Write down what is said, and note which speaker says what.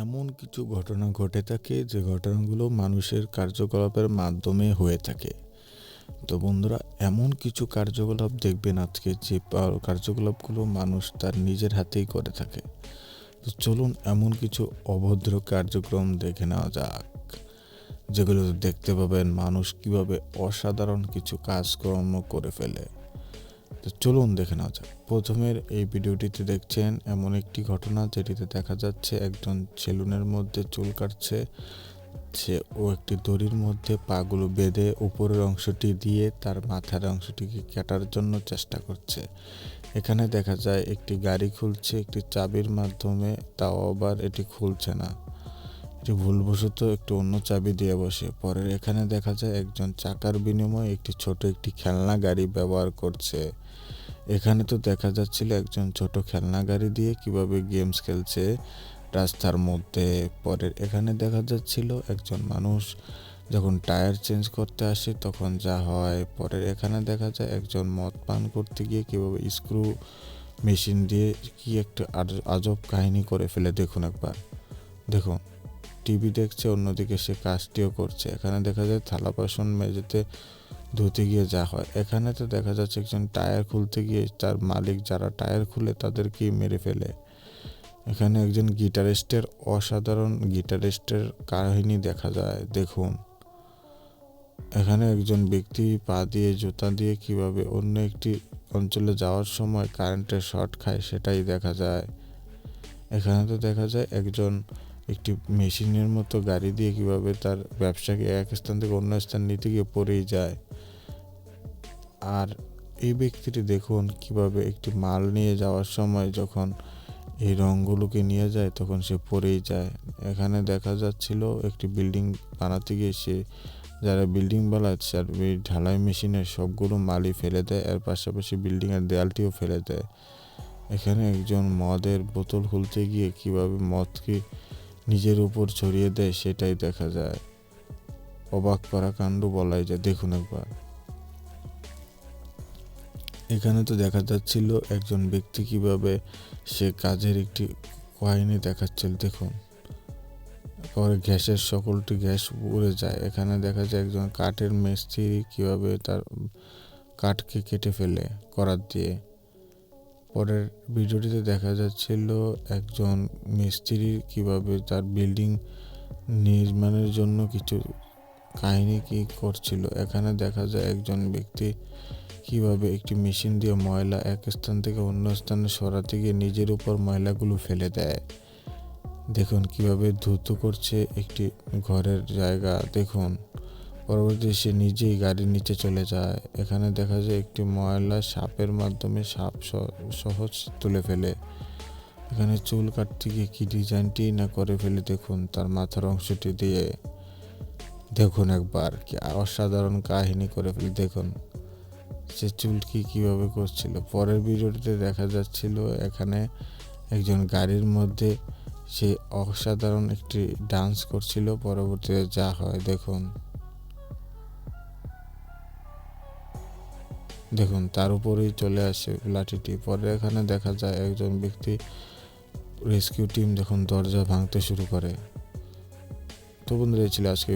Speaker 1: এমন কিছু ঘটনা ঘটে থাকে যে ঘটনাগুলো মানুষের কার্যকলাপের মাধ্যমে হয়ে থাকে। তো বন্ধুরা, এমন কিছু কার্যকলাপ দেখবেন আজকে যে কার্যকলাপগুলো মানুষ তার নিজের হাতেই করে থাকে। তো চলুন এমন কিছু অভদ্র কার্যক্রম দেখে নেওয়া যাক, যেগুলো দেখতে পাবেন মানুষ কীভাবে অসাধারণ কিছু কাজকর্ম করে ফেলে। তো চলুন দেখে নেওয়া যাক। প্রথমের এই ভিডিওটিতে দেখছেন এমন একটি ঘটনা যেটিতে দেখা যাচ্ছে একজন সেলুনের মধ্যে চুল কাটছে, সে ও একটি দড়ির মধ্যে পাগুলো বেঁধে উপরের অংশটি দিয়ে তার মাথার অংশটিকে কাটার জন্য চেষ্টা করছে। এখানে দেখা যায় একটি গাড়ি খুলছে, একটি চাবির মাধ্যমে, তাও আবার এটি খুলছে না। এটি ভুলবশত একটু অন্য চাবি দিয়ে বসে। পরে এখানে দেখা যায় একজন চাকার বিনিময়ে একটি ছোট একটি খেলনা গাড়ি ব্যবহার করছে। এখানে তো দেখা যাচ্ছিল একজন ছোট খেলনা গাড়ি দিয়ে কীভাবে গেমস খেলছে রাস্তার মধ্যে। পরে এখানে দেখা যাচ্ছিল একজন মানুষ যখন টায়ার চেঞ্জ করতে আসে তখন যা হয়। পরে এখানে দেখা যায় একজন মদ পান করতে গিয়ে কীভাবে স্ক্রু মেশিন দিয়ে কি একটা আজ- আজব কাহিনী করে ফেলে। দেখুন একবার। দেখুন। টিভি দেখছে, অন্যদিকে সে কাজটিও করছে। এখানে দেখা যায় থালা বাসন মেঝেতে ধুতে গিয়ে যা হয়। এখানে তো দেখা যাচ্ছে একজন টায়ার খুলতে গিয়ে তার মালিক যারা টায়ার খুলে তাদেরকেই মেরে ফেলে। এখানে একজন গিটারিস্টের অসাধারণ গিটারিস্টের কাহিনী দেখা যায়, দেখুন। এখানে একজন ব্যক্তি পা দিয়ে জুতা দিয়ে কীভাবে অন্য একটি অঞ্চলে যাওয়ার সময় কারেন্টের শর্ট খায় সেটাই দেখা যায়। এখানে তো দেখা যায় একজন একটি মেশিনের মতো গাড়ি দিয়ে কীভাবে তার ব্যবসাকে এক স্থান থেকে অন্য স্থান নিতে গিয়ে পড়েই যায়। আর এই ব্যক্তিটি দেখুন কীভাবে একটি মাল নিয়ে যাওয়ার সময় যখন এই রঙগুলোকে নিয়ে যায় তখন সে পড়েই যায়। এখানে দেখা যাচ্ছিল একটি বিল্ডিং বানাতে গিয়ে সে যারা বিল্ডিং বানাচ্ছে আর এই ঢালাই মেশিনের সবগুলো মালই ফেলে দেয়, এর পাশাপাশি বিল্ডিংয়ের দেয়ালটিও ফেলে দেয়। এখানে একজন মদের বোতল খুলতে গিয়ে কীভাবে মদকে নিজের উপর ছড়িয়ে দেয়, সেটাই দেখা যায়। অবাক করা কাণ্ড বলাই যায়। দেখুন একবার। এখানে তো দেখা যাচ্ছিল একজন ব্যক্তি কীভাবে সে কাজের একটি কাহিনী দেখাচ্ছিল। দেখুন পরে গ্যাসের সকলটি গ্যাস উড়ে যায়। এখানে দেখা যায় একজন কাঠের মিস্ত্রি কীভাবে তার কাঠকে কেটে ফেলে, করাত দিয়ে। পরের ভিডিওটিতে দেখা যাচ্ছিল একজন মিস্ত্রি কীভাবে তার বিল্ডিং নির্মাণের জন্য কিছু কাহিনী কি করছিল। এখানে দেখা যায় একজন ব্যক্তি কীভাবে একটি মেশিন দিয়ে ময়লা এক স্থান থেকে অন্য স্থানে সরাতে গিয়ে নিজের উপর ময়লাগুলো ফেলে দেয়। দেখুন কীভাবে দ্রুত করছে একটি ঘরের জায়গা। দেখুন। পরবর্তী সে নিজেই গাড়ির নিচে চলে যায়। এখানে দেখা যায় একটি ময়লা সাপের মাধ্যমে সাপ সহজ তুলে ফেলে। এখানে চুল কাটতে গিয়ে কী ডিজাইনটি না করে ফেলে দেখুন, তার মাথার অংশটি দিয়ে। দেখুন একবার কি অসাধারণ কাহিনী করে ফেলে, দেখুন। সে চুলকি কীভাবে করছিল? পরের ভিডিওটিতে দেখা যাচ্ছিল এখানে একজন গাড়ির মধ্যে সে অসাধারণ একটি ডান্স করছিল, পরবর্তীতে যা হয়, দেখুন। দেখুন, তার উপরেই চলে আসে লাঠিটি। পরে এখানে দেখা যায় একজন ব্যক্তি রেস্কিউ টিম যখন দরজা ভাঙতে শুরু করে। তো বন্ধুরা ছিল আজকে